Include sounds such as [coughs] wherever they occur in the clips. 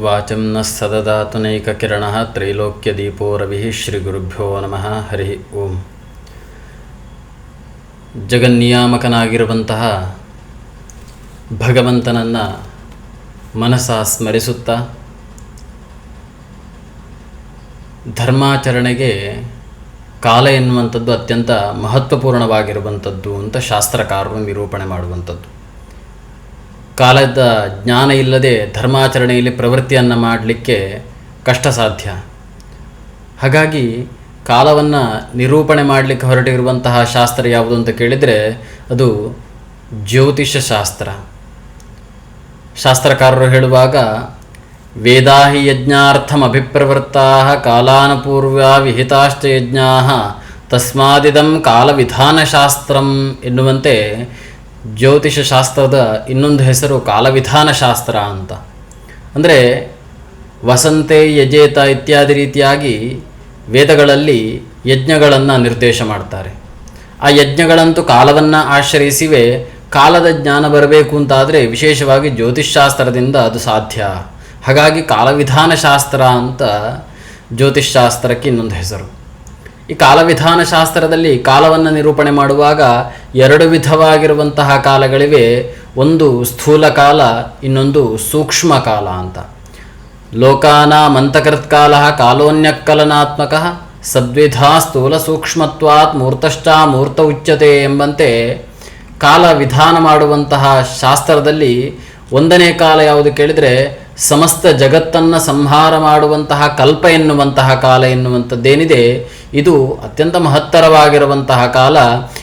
ವಾಚಂ ನ ನೈಕಕಿರಣ ತ್ರೈಲೋಕ್ಯದೀಪೋ ರವಿ ಶ್ರೀಗುರುಭ್ಯೋ ನಮಃ ಹರಿ ಓಂ ಜಗನ್ನಿಯಾಮಕನಾಗಿರುವಂತಹ ಭಗವಂತನನ್ನು ಮನಸ ಸ್ಮರಿಸುತ್ತಾ ಧರ್ಮಾಚರಣೆಗೆ ಕಾಲ ಎನ್ನುವಂಥದ್ದು ಅತ್ಯಂತ ಮಹತ್ವಪೂರ್ಣವಾಗಿರುವಂಥದ್ದು ಅಂತ ಶಾಸ್ತ್ರಕಾರರು ನಿರೂಪಣೆ ಮಾಡುವಂಥದ್ದು. ಕಾಲದ ಜ್ಞಾನ ಇಲ್ಲದೆ ಧರ್ಮಾಚರಣೆಯಲ್ಲಿ ಪ್ರವೃತ್ತಿಯನ್ನು ಮಾಡಲಿಕ್ಕೆ ಕಷ್ಟ ಸಾಧ್ಯ. ಹಾಗಾಗಿ ಕಾಲವನ್ನು ನಿರೂಪಣೆ ಮಾಡಲಿಕ್ಕೆ ಹೊರಟಿರುವಂತಹ ಶಾಸ್ತ್ರ ಯಾವುದು ಅಂತ ಕೇಳಿದರೆ ಅದು ಜ್ಯೋತಿಷ ಶಾಸ್ತ್ರ. ಶಾಸ್ತ್ರಕಾರರು ಹೇಳುವಾಗ, ವೇದಾಹಿ ಯಜ್ಞಾರ್ಥಮಭಿಪ್ರವೃತ್ತಾ ಕಾಲಾನುಪೂರ್ವ ವಿಹಿತಾಶ್ಚಯಜ್ಞಾ ತಸ್ಮಾದಿದಂ ಕಾಲವಿಧಾನಶಾಸ್ತ್ರಂ ಎನ್ನುವಂತೆ ಜ್ಯೋತಿಷ ಶಾಸ್ತ್ರದ ಇನ್ನೊಂದು ಹೆಸರು ಕಾಲವಿಧಾನ ಶಾಸ್ತ್ರ ಅಂತ. ಅಂದರೆ ವಸಂತೆ, ಯಜೇತ ಇತ್ಯಾದಿ ರೀತಿಯಾಗಿ ವೇದಗಳಲ್ಲಿ ಯಜ್ಞಗಳನ್ನು ನಿರ್ದೇಶ ಮಾಡ್ತಾರೆ. ಆ ಯಜ್ಞಗಳಂತೂ ಕಾಲವನ್ನು ಆಶ್ರಯಿಸಿವೆ, ಕಾಲದ ಜ್ಞಾನ ಬರಬೇಕು ಅಂತಾದರೆ ವಿಶೇಷವಾಗಿ ಜ್ಯೋತಿಷ್ಶಾಸ್ತ್ರದಿಂದ ಅದು ಸಾಧ್ಯ. ಹಾಗಾಗಿ ಕಾಲವಿಧಾನ ಶಾಸ್ತ್ರ ಅಂತ ಜ್ಯೋತಿಷ್ಶಾಸ್ತ್ರಕ್ಕೆ ಇನ್ನೊಂದು ಹೆಸರು. ಈ ಕಾಲವಿಧಾನ ಶಾಸ್ತ್ರದಲ್ಲಿ ಕಾಲವನ್ನು ನಿರೂಪಣೆ ಮಾಡುವಾಗ ಎರಡು ವಿಧವಾಗಿರುವಂತಹ ಕಾಲಗಳಿವೆ. ಒಂದು ಸ್ಥೂಲ ಕಾಲ, ಇನ್ನೊಂದು ಸೂಕ್ಷ್ಮ ಕಾಲ ಅಂತ. ಲೋಕಾನಾಮಂತಕೃತ್ಕಾಲ ಕಾಲೋನ್ಯಕ್ಕಲನಾತ್ಮಕ ಸದ್ವಿಧಾ ಸ್ಥೂಲ ಸೂಕ್ಷ್ಮತ್ವಾತ್ ಮೂರ್ತಶ್ಚಾ ಮೂರ್ತ ಉಚ್ಯತೆ ಎಂಬಂತೆ ಕಾಲ ವಿಧಾನ ಮಾಡುವಂತಹ ಶಾಸ್ತ್ರದಲ್ಲಿ ಒಂದನೇ ಕಾಲ ಯಾವುದು ಕೇಳಿದರೆ ಸಮಸ್ತ ಜಗತ್ತನ್ನು ಸಂಹಾರ ಮಾಡುವಂತಹ ಕಲ್ಪ ಎನ್ನುವಂತಹ ಕಾಲ ಎನ್ನುವಂಥದ್ದೇನಿದೆ. ಇದು ಅತ್ಯಂತ ಮಹತ್ತರವಾಗಿರುವಂತಹ ಕಾಲ.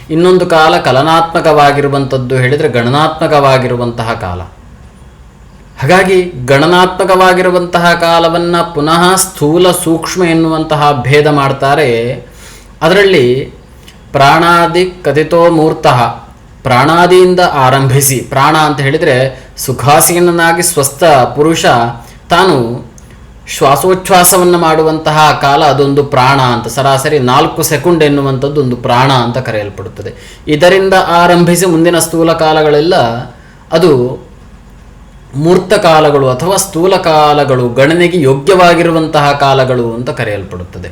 ಇನ್ನೊಂದು ಕಾಲ ಕಲನಾತ್ಮಕವಾಗಿರುವಂಥದ್ದು ಹೇಳಿದರೆ ಗಣನಾತ್ಮಕವಾಗಿರುವಂತಹ ಕಾಲ. ಹಾಗಾಗಿ ಗಣನಾತ್ಮಕವಾಗಿರುವಂತಹ ಕಾಲವನ್ನು ಪುನಃ ಸ್ಥೂಲ ಸೂಕ್ಷ್ಮ ಎನ್ನುವಂತಹ ಭೇದ ಮಾಡ್ತಾರೆ. ಅದರಲ್ಲಿ ಪ್ರಾಣಾದಿ ಕಥಿತೋ ಮೂರ್ತಃ, ಪ್ರಾಣಾದಿಯಿಂದ ಆರಂಭಿಸಿ, ಪ್ರಾಣ ಅಂತ ಹೇಳಿದರೆ ಸುಖಾಸೀನನಾಗಿ ಸ್ವಸ್ಥ ಪುರುಷ ತಾನು ಶ್ವಾಸೋಚ್ಛ್ವಾಸವನ್ನು ಮಾಡುವಂತಹ ಕಾಲ ಅದೊಂದು ಪ್ರಾಣ ಅಂತ, ಸರಾಸರಿ ನಾಲ್ಕು ಸೆಕೆಂಡ್ ಎನ್ನುವಂಥದ್ದು ಒಂದು ಪ್ರಾಣ ಅಂತ ಕರೆಯಲ್ಪಡುತ್ತದೆ. ಇದರಿಂದ ಆರಂಭಿಸಿ ಮುಂದಿನ ಸ್ಥೂಲ ಕಾಲಗಳೆಲ್ಲ ಅದು ಮೂರ್ತ ಕಾಲಗಳು ಅಥವಾ ಸ್ಥೂಲ ಕಾಲಗಳು, ಗಣನೆಗೆ ಯೋಗ್ಯವಾಗಿರುವಂತಹ ಕಾಲಗಳು ಅಂತ ಕರೆಯಲ್ಪಡುತ್ತದೆ.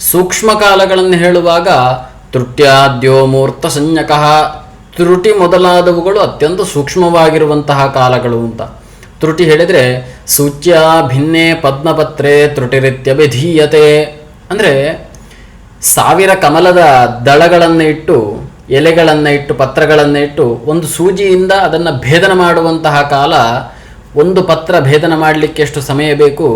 ಸೂಕ್ಷ್ಮ ಕಾಲಗಳನ್ನು ಹೇಳುವಾಗ ತೃಟ್ಯಾದ್ಯೋ ಮೂರ್ತ ಸಂಜ್ಞಕಃ, ತ್ರುಟಿ ಮೊದಲಾದವುಗಳು ಅತ್ಯಂತ ಸೂಕ್ಷ್ಮವಾಗಿರುವಂತಹ ಕಾಲಗಳು ಅಂತ. ತ್ರುಟಿ ಹೇಳಿದರೆ, ಸೂಚ್ಯ ಭಿನ್ನೆ ಪದ್ಮಪತ್ರೆ ತ್ರುಟಿರಿತ್ಯಭಿಧೀಯತೆ ಅಂದರೆ, ಸಾವಿರ ಕಮಲದ ದಳಗಳನ್ನು ಇಟ್ಟು, ಎಲೆಗಳನ್ನು ಇಟ್ಟು, ಪತ್ರಗಳನ್ನು ಇಟ್ಟು, ಒಂದು ಸೂಜಿಯಿಂದ ಅದನ್ನು ಭೇದನ ಮಾಡುವಂತಹ ಕಾಲ, ಒಂದು ಪತ್ರ ಭೇದನ ಮಾಡಲಿಕ್ಕೆ ಎಷ್ಟು ಸಮಯ ಬೇಕು,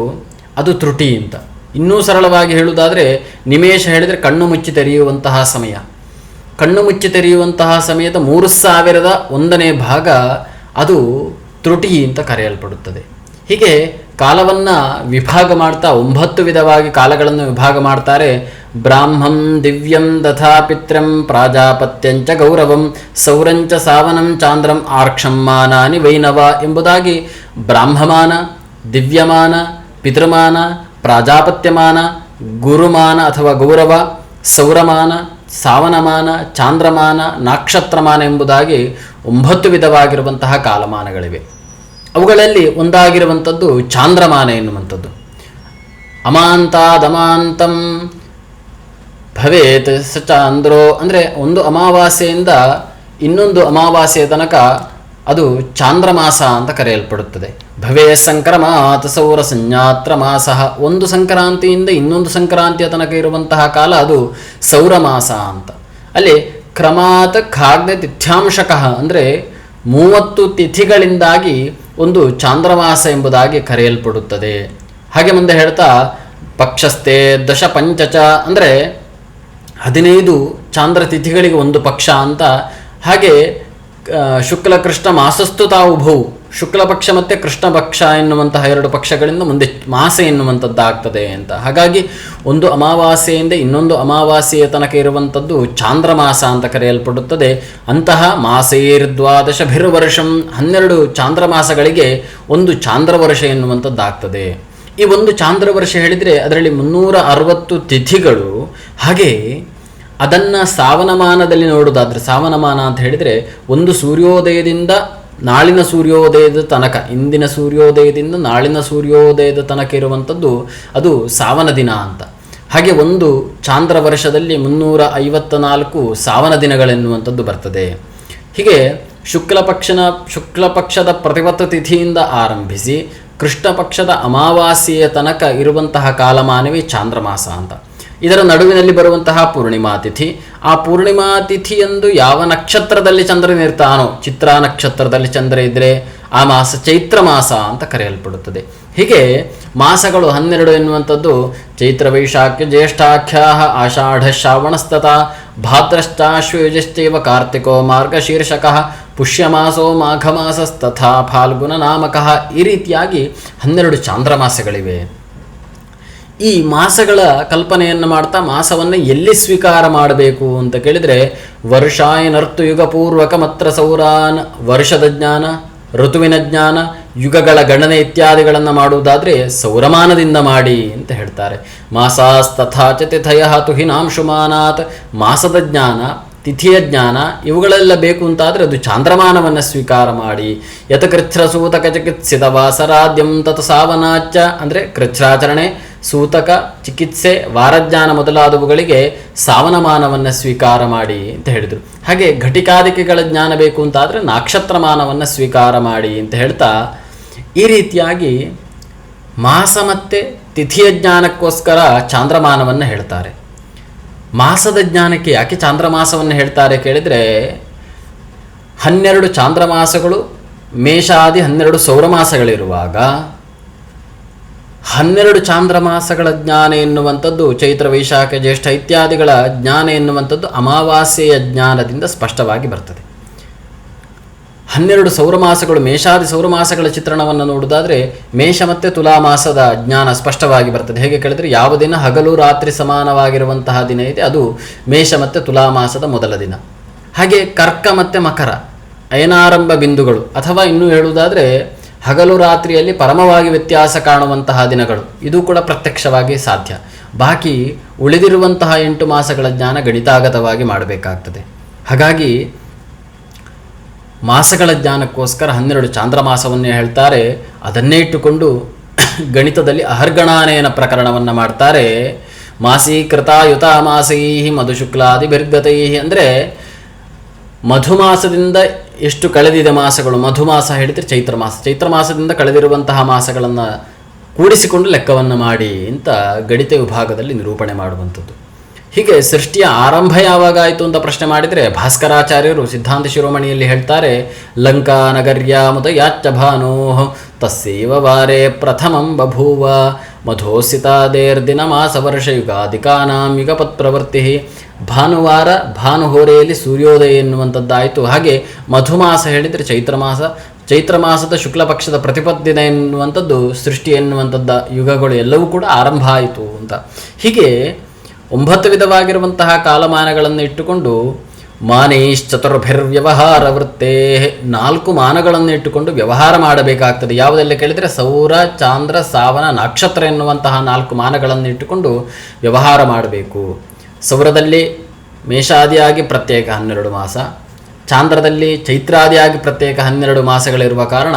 ಅದು ತ್ರುಟಿ ಅಂತ. ಇನ್ನೂ ಸರಳವಾಗಿ ಹೇಳುವುದಾದರೆ ನಿಮೇಶ ಹೇಳಿದರೆ ಕಣ್ಣು ಮುಚ್ಚಿ ತೆರೆಯುವಂತಹ ಸಮಯ. ಕಣ್ಣು ಮುಚ್ಚಿ ತೆರೆಯುವಂತಹ ಸಮಯದ ಮೂರು ಸಾವಿರದ ಒಂದನೇ ಭಾಗ, ಅದು ತ್ರುಟಿ ಅಂತ ಕರೆಯಲ್ಪಡುತ್ತದೆ. ಹೀಗೆ ಕಾಲವನ್ನು ವಿಭಾಗ ಮಾಡ್ತಾ ಒಂಬತ್ತು ವಿಧವಾಗಿ ಕಾಲಗಳನ್ನು ವಿಭಾಗ ಮಾಡ್ತಾರೆ. ಬ್ರಾಹ್ಮಂ ದಿವ್ಯಂ ದಥಾ ಪಿತ್ರಂ ಪ್ರಾಜಾಪತ್ಯಂಚ ಗೌರವಂ ಸೌರಂಚ ಸಾವನಂ ಚಾಂದ್ರಂ ಆರ್ಕ್ಷಮ್ಮಾನಾನಿ ವೈನವ ಎಂಬುದಾಗಿ ಬ್ರಾಹ್ಮಮಾನ, ದಿವ್ಯಮಾನ, ಪಿತೃಮಾನ, ಪ್ರಾಜಾಪತ್ಯಮಾನ, ಗುರುಮಾನ ಅಥವಾ ಗೌರವ, ಸೌರಮಾನ, ಸಾವನಮಾನ, ಚಾಂದ್ರಮಾನ, ನಾಕ್ಷತ್ರಮಾನ ಎಂಬುದಾಗಿ ಒಂಬತ್ತು ವಿಧವಾಗಿರುವಂತಹ ಕಾಲಮಾನಗಳಿವೆ. ಅವುಗಳಲ್ಲಿ ಒಂದಾಗಿರುವಂಥದ್ದು ಚಾಂದ್ರಮಾನ ಎನ್ನುವಂಥದ್ದು. ಅಮಾಂತಾದಮಾಂತಂ ಭವೇತ್ ಸ ಚಾಂದ್ರೋ ಅಂದರೆ ಒಂದು ಅಮಾವಾಸ್ಯೆಯಿಂದ ಇನ್ನೊಂದು ಅಮಾವಾಸ್ಯೆಯ ತನಕ ಅದು ಚಾಂದ್ರಮಾಸ ಅಂತ ಕರೆಯಲ್ಪಡುತ್ತದೆ. ಭವೇ ಸಂಕ್ರಮಾತ್ ಸೌರ ಸಂಜ್ಞಾತ್ರ ಮಾಸ. ಒಂದು ಸಂಕ್ರಾಂತಿಯಿಂದ ಇನ್ನೊಂದು ಸಂಕ್ರಾಂತಿಯ ತನಕ ಇರುವಂತಹ ಕಾಲ ಅದು ಸೌರಮಾಸ ಅಂತ. ಅಲ್ಲಿ ಕ್ರಮಾತ್ ಖಾಗ್ನ ತಿಥ್ಯಾಂಶಕಃ ಅಂದರೆ ಮೂವತ್ತು ತಿಥಿಗಳಿಂದಾಗಿ ಒಂದು ಚಾಂದ್ರಮಾಸ ಎಂಬುದಾಗಿ ಕರೆಯಲ್ಪಡುತ್ತದೆ. ಹಾಗೆ ಮುಂದೆ ಹೇಳ್ತಾ, ಪಕ್ಷಸ್ಥೆ ದಶ ಪಂಚಚ ಅಂದರೆ ಹದಿನೈದು ಚಾಂದ್ರ ತಿಥಿಗಳಿಗೆ ಒಂದು ಪಕ್ಷ ಅಂತ. ಹಾಗೆ ಶುಕ್ಲ ಕೃಷ್ಣ ಮಾಸಸ್ತು ತಾವು ಭೂ. ಶುಕ್ಲ ಪಕ್ಷ ಮತ್ತು ಕೃಷ್ಣ ಪಕ್ಷ ಎನ್ನುವಂತಹ ಎರಡು ಪಕ್ಷಗಳಿಂದ ಮುಂದೆ ಮಾಸ ಎನ್ನುವಂಥದ್ದಾಗ್ತದೆ ಅಂತ. ಹಾಗಾಗಿ ಒಂದು ಅಮಾವಾಸ್ಯೆಯಿಂದ ಇನ್ನೊಂದು ಅಮಾವಾಸ್ಯೆಯ ತನಕ ಇರುವಂಥದ್ದು ಚಾಂದ್ರಮಾಸ ಅಂತ ಕರೆಯಲ್ಪಡುತ್ತದೆ. ಅಂತಹ ಮಾಸೇರ್ದ್ವಾದಶ ಭಿರ್ವರ್ಷಂ ಹನ್ನೆರಡು ಚಾಂದ್ರಮಾಸಗಳಿಗೆ ಒಂದು ಚಾಂದ್ರವರ್ಷ ಎನ್ನುವಂಥದ್ದಾಗ್ತದೆ ಈ ಒಂದು ಚಾಂದ್ರವರ್ಷ ಹೇಳಿದರೆ ಅದರಲ್ಲಿ ಮುನ್ನೂರ ಅರವತ್ತು ತಿಥಿಗಳು. ಹಾಗೆ ಅದನ್ನು ಸಾವನಮಾನದಲ್ಲಿ ನೋಡೋದಾದರೆ ಸಾವನಮಾನ ಅಂತ ಹೇಳಿದರೆ ಒಂದು ಸೂರ್ಯೋದಯದಿಂದ ನಾಳಿನ ಸೂರ್ಯೋದಯದ ತನಕ, ಇಂದಿನ ಸೂರ್ಯೋದಯದಿಂದ ನಾಳಿನ ಸೂರ್ಯೋದಯದ ತನಕ ಇರುವಂಥದ್ದು ಅದು ಸಾವನ ದಿನ ಅಂತ. ಹಾಗೆ ಒಂದು ಚಾಂದ್ರ ವರ್ಷದಲ್ಲಿ ಮುನ್ನೂರ ಐವತ್ತ ನಾಲ್ಕು ಸಾವನ ದಿನಗಳೆನ್ನುವಂಥದ್ದು ಬರ್ತದೆ. ಹೀಗೆ ಶುಕ್ಲ ಪಕ್ಷನ, ಶುಕ್ಲ ಪಕ್ಷದ ಪ್ರತಿಪತ್ತ ತಿಥಿಯಿಂದ ಆರಂಭಿಸಿ ಕೃಷ್ಣ ಪಕ್ಷದ ಅಮಾವಾಸ್ಯೆಯ ತನಕ ಇರುವಂತಹ ಕಾಲಮಾನವೇ ಚಾಂದ್ರಮಾಸ ಅಂತ. ಇದರ ನಡುವಿನಲ್ಲಿ ಬರುವಂತಹ ಪೂರ್ಣಿಮಾ ತಿಥಿ. ಆ ಪೂರ್ಣಿಮಾ ತಿಥಿಯಂದು ಯಾವ ನಕ್ಷತ್ರದಲ್ಲಿ ಚಂದ್ರನಿರ್ತಾನೋ ಚಿತ್ರ ನಕ್ಷತ್ರದಲ್ಲಿ ಚಂದ್ರ ಇದ್ದರೆ ಆ ಮಾಸ ಚೈತ್ರ ಮಾಸ ಅಂತ ಕರೆಯಲ್ಪಡುತ್ತದೆ. ಹೀಗೆ ಮಾಸಗಳು ಹನ್ನೆರಡು ಎನ್ನುವಂಥದ್ದು ಚೈತ್ರ ವೈಶಾಖ್ಯ ಜ್ಯೇಷ್ಠಾಖ್ಯ ಆಷಾಢ ಶ್ರಾವಣಸ್ತತ ಭಾದ್ರಶ್ಚಾಶ್ವಯುಜಶ್ಚೈವ ಕಾರ್ತಿಕೋ ಮಾರ್ಗಶೀರ್ಷಕಃ ಪುಷ್ಯಮಾಸೋ ಮಾಘಮಾಸಸ್ತಥಾ ಫಾಲ್ಗುಣ ನಾಮಕಃ ಈ ರೀತಿಯಾಗಿ ಹನ್ನೆರಡು ಚಾಂದ್ರಮಾಸಗಳಿವೆ ಈ ಮಾಸಗಳ ಕಲ್ಪನೆಯನ್ನು ಮಾಡ್ತಾ ಮಾಸವನ್ನು ಎಲ್ಲಿ ಸ್ವೀಕಾರ ಮಾಡಬೇಕು ಅಂತ ಕೇಳಿದರೆ ವರ್ಷಾಯನರ್ತು ಯುಗ ಪೂರ್ವಕ ಮತ್ರ ಸೌರಾನ್, ವರ್ಷದ ಜ್ಞಾನ, ಋತುವಿನ ಜ್ಞಾನ, ಯುಗಗಳ ಗಣನೆ ಇತ್ಯಾದಿಗಳನ್ನು ಮಾಡುವುದಾದರೆ ಸೌರಮಾನದಿಂದ ಮಾಡಿ ಅಂತ ಹೇಳ್ತಾರೆ. ಮಾಸಾಸ್ತಥಾ ಚ ತಿಥಯ ತುಹಿನಾಂಶುಮಾನಾತ್ ಮಾಸದ ಜ್ಞಾನ ತಿಥಿಯ ಜ್ಞಾನ ಇವುಗಳೆಲ್ಲ ಬೇಕು ಅಂತಾದರೆ ಅದು ಚಾಂದ್ರಮಾನವನ್ನು ಸ್ವೀಕಾರ ಮಾಡಿ ಯತ ಕೃಚ್ಛ್ರ ಸೂತಕ ಚಿಕಿತ್ಸಿತ ವಾಸರಾದ್ಯಂ ತತ ಸಾವನಾಚ ಅಂದರೆ ಕೃಚ್ಛ್ರಾಚರಣೆ, ಸೂತಕ ಚಿಕಿತ್ಸೆ, ವಾರಜ್ಞಾನ ಮೊದಲಾದವುಗಳಿಗೆ ಸಾವನಮಾನವನ್ನು ಸ್ವೀಕಾರ ಮಾಡಿ ಅಂತ ಹೇಳಿದರು. ಹಾಗೆ ಘಟಿಕಾದಿಕೆಗಳ ಜ್ಞಾನ ಬೇಕು ಅಂತಾದರೆ ನಾಕ್ಷತ್ರಮಾನವನ್ನು ಸ್ವೀಕಾರ ಮಾಡಿ ಅಂತ ಹೇಳ್ತಾ, ಈ ರೀತಿಯಾಗಿ ಮಾಸ ಮತ್ತು ತಿಥಿಯ ಜ್ಞಾನಕ್ಕೋಸ್ಕರ ಚಾಂದ್ರಮಾನವನ್ನು ಹೇಳ್ತಾರೆ. ಮಾಸದ ಜ್ಞಾನಕ್ಕೆ ಯಾಕೆ ಚಾಂದ್ರಮಾಸವನ್ನು ಹೇಳ್ತಾರೆ ಕೇಳಿದರೆ, ಹನ್ನೆರಡು ಚಾಂದ್ರಮಾಸಗಳು, ಮೇಷಾದಿ ಹನ್ನೆರಡು ಸೌರಮಾಸಗಳಿರುವಾಗ, ಹನ್ನೆರಡು ಚಾಂದ್ರಮಾಸಗಳ ಜ್ಞಾನ ಎನ್ನುವಂಥದ್ದು, ಚೈತ್ರ, ವೈಶಾಖ, ಜ್ಯೇಷ್ಠ ಇತ್ಯಾದಿಗಳ ಜ್ಞಾನ ಎನ್ನುವಂಥದ್ದು ಅಮಾವಾಸ್ಯೆಯ ಜ್ಞಾನದಿಂದ ಸ್ಪಷ್ಟವಾಗಿ ಬರ್ತದೆ. ಹನ್ನೆರಡು ಸೌರಮಾಸಗಳು ಮೇಷಾದಿ ಸೌರಮಾಸಗಳ ಚಿತ್ರಣವನ್ನು ನೋಡುವುದಾದರೆ ಮೇಷ ಮತ್ತು ತುಲಾಮಾಸದ ಜ್ಞಾನ ಸ್ಪಷ್ಟವಾಗಿ ಬರ್ತದೆ. ಹೇಗೆ ಕೇಳಿದರೆ ಯಾವ ದಿನ ಹಗಲು ರಾತ್ರಿ ಸಮಾನವಾಗಿರುವಂತಹ ದಿನ ಇದೆ, ಅದು ಮೇಷ ಮತ್ತು ತುಲಾಮಾಸದ ಮೊದಲ ದಿನ. ಹಾಗೆ ಕರ್ಕ ಮತ್ತು ಮಕರ ಅಯನಾರಂಭ ಬಿಂದುಗಳು, ಅಥವಾ ಇನ್ನೂ ಹೇಳುವುದಾದರೆ ಹಗಲು ರಾತ್ರಿಯಲ್ಲಿ ಪರಮವಾಗಿ ವ್ಯತ್ಯಾಸ ಕಾಣುವಂತಹ ದಿನಗಳು, ಇದು ಕೂಡ ಪ್ರತ್ಯಕ್ಷವಾಗಿ ಸಾಧ್ಯ. ಬಾಕಿ ಉಳಿದಿರುವಂತಹ ಎಂಟು ಮಾಸಗಳ ಜ್ಞಾನ ಗಣಿತಾಗತವಾಗಿ ಮಾಡಬೇಕಾಗ್ತದೆ. ಹಾಗಾಗಿ ಮಾಸಗಳ ಜ್ಞಾನಕ್ಕೋಸ್ಕರ ಹನ್ನೆರಡು ಚಾಂದ್ರಮಾಸವನ್ನೇ ಹೇಳ್ತಾರೆ. ಅದನ್ನೇ ಇಟ್ಟುಕೊಂಡು [coughs] ಗಣಿತದಲ್ಲಿ ಅಹರ್ಗಣಾನಯನ ಪ್ರಕರಣವನ್ನು ಮಾಡ್ತಾರೆ. ಮಾಸೀಕೃತ ಯುತ ಮಾಸೈ ಮಧುಶುಕ್ಲಾದಿ ಬಿರ್ಗತೈ ಅಂದರೆ ಮಧುಮಾಸದಿಂದ ಎಷ್ಟು ಕಳೆದಿದೆ ಮಾಸಗಳು? ಮಧುಮಾಸ ಹೇಳಿದರೆ ಚೈತ್ರ ಮಾಸ. ಚೈತ್ರ ಮಾಸದಿಂದ ಕಳೆದಿರುವಂತಹ ಮಾಸಗಳನ್ನು ಕೂಡಿಸಿಕೊಂಡು ಲೆಕ್ಕವನ್ನು ಮಾಡಿ ಅಂತ ಗಣಿತ ವಿಭಾಗದಲ್ಲಿ ನಿರೂಪಣೆ ಮಾಡುವಂಥದ್ದು. ಹೀಗೆ ಸೃಷ್ಟಿಯ ಆರಂಭ ಯಾವಾಗ ಆಯಿತು ಅಂತ ಪ್ರಶ್ನೆ ಮಾಡಿದರೆ ಭಾಸ್ಕರಾಚಾರ್ಯರು ಸಿದ್ಧಾಂತ ಶಿರೋಮಣಿಯಲ್ಲಿ ಹೇಳ್ತಾರೆ, ಲಂಕಾ ನಗರ್ಯ ಮುದಯಾಚ್ಚ ಭಾನೋ ತಸ್ಸೇವ ವಾರೆ ಪ್ರಥಮಂ ಬಭೂವ ಮಧೋಸಿತಾದೇರ್ದಿನ ಮಾಸ ವರ್ಷ ಯುಗಾದಿಕಾನಾಂ ಯುಗಪತ್ ಪ್ರವೃತ್ತಿ, ಭಾನುವಾರ ಭಾನುಹೋರೆಯಲ್ಲಿ ಸೂರ್ಯೋದಯ ಎನ್ನುವಂಥದ್ದಾಯಿತು. ಹಾಗೆ ಮಧುಮಾಸ ಹೇಳಿದರೆ ಚೈತ್ರ ಮಾಸ ಚೈತ್ರ ಮಾಸದ ಶುಕ್ಲ ಪಕ್ಷದ ಪ್ರತಿಪದಿನ ಎನ್ನುವಂಥದ್ದು ಸೃಷ್ಟಿ ಎನ್ನುವಂಥದ್ದ ಯುಗಗಳು ಎಲ್ಲವೂ ಕೂಡ ಆರಂಭ ಆಯಿತು ಅಂತ. ಹೀಗೆ ಒಂಬತ್ತು ವಿಧವಾಗಿರುವಂತಹ ಕಾಲಮಾನಗಳನ್ನು ಇಟ್ಟುಕೊಂಡು ಮಾನೇಶ್ಚತುರ್ಭಿರ್ವ್ಯವಹಾರ ವೃತ್ತೇ ನಾಲ್ಕು ಮಾನಗಳನ್ನು ಇಟ್ಟುಕೊಂಡು ವ್ಯವಹಾರ ಮಾಡಬೇಕಾಗ್ತದೆ. ಯಾವುದೆಲ್ಲ ಕೇಳಿದರೆ ಸೌರ, ಚಾಂದ್ರ, ಸಾವನ, ನಕ್ಷತ್ರ ಎನ್ನುವಂತಹ ನಾಲ್ಕು ಮಾನಗಳನ್ನು ಇಟ್ಟುಕೊಂಡು ವ್ಯವಹಾರ ಮಾಡಬೇಕು. ಸೌರದಲ್ಲಿ ಮೇಷಾದಿಯಾಗಿ ಪ್ರತ್ಯೇಕ ಹನ್ನೆರಡು ಮಾಸ, ಚಾಂದ್ರದಲ್ಲಿ ಚೈತ್ರಾದಿಯಾಗಿ ಪ್ರತ್ಯೇಕ ಹನ್ನೆರಡು ಮಾಸಗಳಿರುವ ಕಾರಣ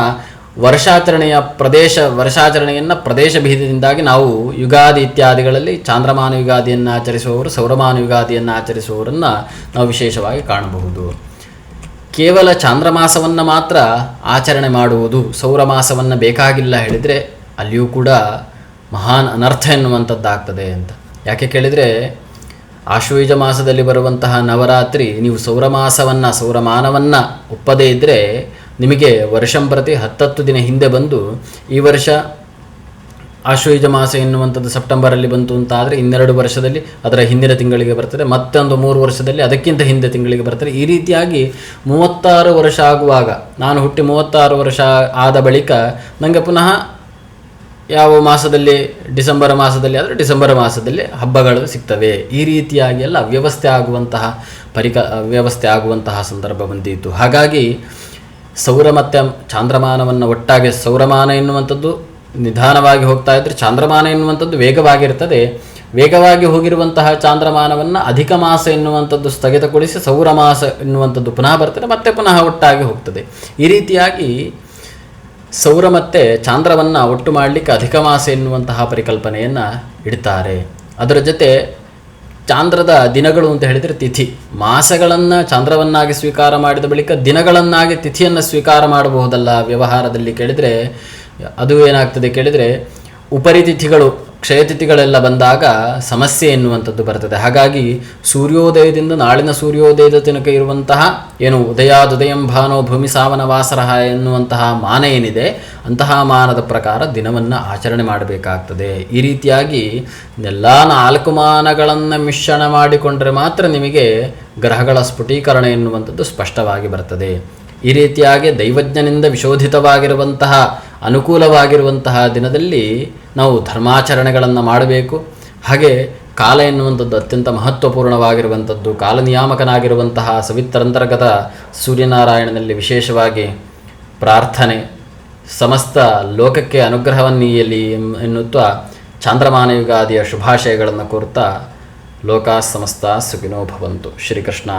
ವರ್ಷಾಚರಣೆಯ ಪ್ರದೇಶ, ವರ್ಷಾಚರಣೆಯನ್ನು ಪ್ರದೇಶ ಭೇದದಿಂದಾಗಿ ನಾವು ಯುಗಾದಿ ಇತ್ಯಾದಿಗಳಲ್ಲಿ ಚಾಂದ್ರಮಾನ ಯುಗಾದಿಯನ್ನು ಆಚರಿಸುವವರು, ಸೌರಮಾನ ಯುಗಾದಿಯನ್ನು ಆಚರಿಸುವವರನ್ನು ನಾವು ವಿಶೇಷವಾಗಿ ಕಾಣಬಹುದು. ಕೇವಲ ಚಾಂದ್ರಮಾಸವನ್ನು ಮಾತ್ರ ಆಚರಣೆ ಮಾಡುವುದು, ಸೌರಮಾಸವನ್ನು ಬೇಕಾಗಿಲ್ಲ ಹೇಳಿದರೆ ಅಲ್ಲಿಯೂ ಕೂಡ ಮಹಾನ್ ಅನರ್ಥ ಎನ್ನುವಂಥದ್ದಾಗ್ತದೆ ಅಂತ. ಯಾಕೆ ಕೇಳಿದರೆ ಆಶ್ವೀಜ ಮಾಸದಲ್ಲಿ ಬರುವಂತಹ ನವರಾತ್ರಿ, ನೀವು ಸೌರಮಾಸವನ್ನು, ಸೌರಮಾನವನ್ನು ಒಪ್ಪದೇ ಇದ್ದರೆ ನಿಮಗೆ ವರ್ಷಂಪ್ರತಿ ಹತ್ತತ್ತು ದಿನ ಹಿಂದೆ ಬಂದು ಈ ವರ್ಷ ಆಶ್ವಯುಜ ಮಾಸ ಎನ್ನುವಂಥದ್ದು ಸೆಪ್ಟೆಂಬರಲ್ಲಿ ಬಂತು ಅಂತ ಆದರೆ ಇನ್ನೆರಡು ವರ್ಷದಲ್ಲಿ, ಅದರ ಹಿಂದಿನ ತಿಂಗಳಿಗೆ ಬರ್ತದೆ. ಮತ್ತೊಂದು ಮೂರು ವರ್ಷದಲ್ಲಿ, ಅದಕ್ಕಿಂತ ಹಿಂದೆ ತಿಂಗಳಿಗೆ ಬರ್ತದೆ. ಈ ರೀತಿಯಾಗಿ ಮೂವತ್ತಾರು ವರ್ಷ ಆಗುವಾಗ, ನಾನು ಹುಟ್ಟಿ ಮೂವತ್ತಾರು ವರ್ಷ ಆದ ಬಳಿಕ ನನಗೆ ಪುನಃ ಯಾವ ಮಾಸದಲ್ಲಿ, ಡಿಸೆಂಬರ್ ಮಾಸದಲ್ಲಿ ಆದರೆ ಡಿಸೆಂಬರ್ ಮಾಸದಲ್ಲಿ ಹಬ್ಬಗಳು ಸಿಗ್ತವೆ. ಈ ರೀತಿಯಾಗಿ ಎಲ್ಲ ವ್ಯವಸ್ಥೆ ಆಗುವಂತಹ ಪರಿಕ, ವ್ಯವಸ್ಥೆ ಆಗುವಂತಹ ಸಂದರ್ಭ ಬಂದಿತ್ತು ಹಾಗಾಗಿ ಸೌರ ಮತ್ತು ಚಾಂದ್ರಮಾನವನ್ನು ಒಟ್ಟಾಗಿ ಸೌರಮಾನ ಎನ್ನುವಂಥದ್ದು ನಿಧಾನವಾಗಿ ಹೋಗ್ತಾ ಇದ್ದರೆ ಚಾಂದ್ರಮಾನ ಎನ್ನುವಂಥದ್ದು ವೇಗವಾಗಿರ್ತದೆ. ವೇಗವಾಗಿ ಹೋಗಿರುವಂತಹ ಚಾಂದ್ರಮಾನವನ್ನು ಅಧಿಕ ಮಾಸ ಎನ್ನುವಂಥದ್ದು ಸ್ಥಗಿತಗೊಳಿಸಿ ಸೌರ ಮಾಸ ಎನ್ನುವಂಥದ್ದು ಪುನಃ ಬರ್ತದೆ, ಮತ್ತೆ ಪುನಃ ಒಟ್ಟಾಗಿ ಹೋಗ್ತದೆ. ಈ ರೀತಿಯಾಗಿ ಸೌರ ಮತ್ತು ಚಾಂದ್ರವನ್ನು ಒಟ್ಟು ಮಾಡಲಿಕ್ಕೆ ಅಧಿಕ ಮಾಸ ಎನ್ನುವಂತಹ ಪರಿಕಲ್ಪನೆಯನ್ನು ಇಡ್ತಾರೆ. ಅದರ ಜೊತೆ ಚಾಂದ್ರದ ದಿನಗಳು ಅಂತ ಹೇಳಿದರೆ ತಿಥಿ. ಮಾಸಗಳನ್ನು ಚಾಂದ್ರವನ್ನಾಗಿ ಸ್ವೀಕಾರ ಮಾಡಿದ ಬಳಿಕ ದಿನಗಳನ್ನಾಗಿ ತಿಥಿಯನ್ನು ಸ್ವೀಕಾರ ಮಾಡಬಹುದಲ್ಲ ವ್ಯವಹಾರದಲ್ಲಿ ಕೇಳಿದರೆ, ಅದು ಏನಾಗ್ತದೆ ಕೇಳಿದರೆ, ಉಪರಿತಿಥಿಗಳು ಕ್ಷಯತಿಥಿಗಳೆಲ್ಲ ಬಂದಾಗ ಸಮಸ್ಯೆ ಎನ್ನುವಂಥದ್ದು ಬರ್ತದೆ. ಹಾಗಾಗಿ ಸೂರ್ಯೋದಯದಿಂದ ನಾಳಿನ ಸೂರ್ಯೋದಯದ ತನಕ ಇರುವಂತಹ ಏನು ಉದಯಾದುದಯಂ ಭಾನೋ ಭೂಮಿ ಸಾವನ ವಾಸರಹ ಎನ್ನುವಂತಹ ಮಾನ ಏನಿದೆ, ಅಂತಹ ಮಾನದ ಪ್ರಕಾರ ದಿನವನ್ನು ಆಚರಣೆ ಮಾಡಬೇಕಾಗ್ತದೆ. ಈ ರೀತಿಯಾಗಿ ಎಲ್ಲ ನಾಲ್ಕು ಮಾನಗಳನ್ನು ಮಿಶ್ರಣ ಮಾಡಿಕೊಂಡರೆ ಮಾತ್ರ ನಿಮಗೆ ಗ್ರಹಗಳ ಸ್ಫುಟೀಕರಣ ಎನ್ನುವಂಥದ್ದು ಸ್ಪಷ್ಟವಾಗಿ ಬರ್ತದೆ. ಈ ರೀತಿಯಾಗಿ ದೈವಜ್ಞನಿಂದ ವಿಶೋಧಿತವಾಗಿರುವಂತಹ ಅನುಕೂಲವಾಗಿರುವಂತಹ ದಿನದಲ್ಲಿ ನಾವು ಧರ್ಮಾಚರಣೆಗಳನ್ನು ಮಾಡಬೇಕು. ಹಾಗೆ ಕಾಲ ಎನ್ನುವಂಥದ್ದು ಅತ್ಯಂತ ಮಹತ್ವಪೂರ್ಣವಾಗಿರುವಂಥದ್ದು. ಕಾಲನಿಯಾಮಕನಾಗಿರುವಂತಹ ಸವಿತ್ತರಂತರ್ಗತ ಸೂರ್ಯನಾರಾಯಣನಲ್ಲಿ ವಿಶೇಷವಾಗಿ ಪ್ರಾರ್ಥನೆ, ಸಮಸ್ತ ಲೋಕಕ್ಕೆ ಅನುಗ್ರಹವನ್ನೀಯಲಿ ಎನ್ನುತ್ತಾ ಚಾಂದ್ರಮಾನ ಯುಗಾದಿಯ ಶುಭಾಶಯಗಳನ್ನು ಕೋರ್ತಾ ಲೋಕಾ ಸಮಸ್ತ ಸುಖಿನೋ ಭವಂತು. ಶ್ರೀಕೃಷ್ಣ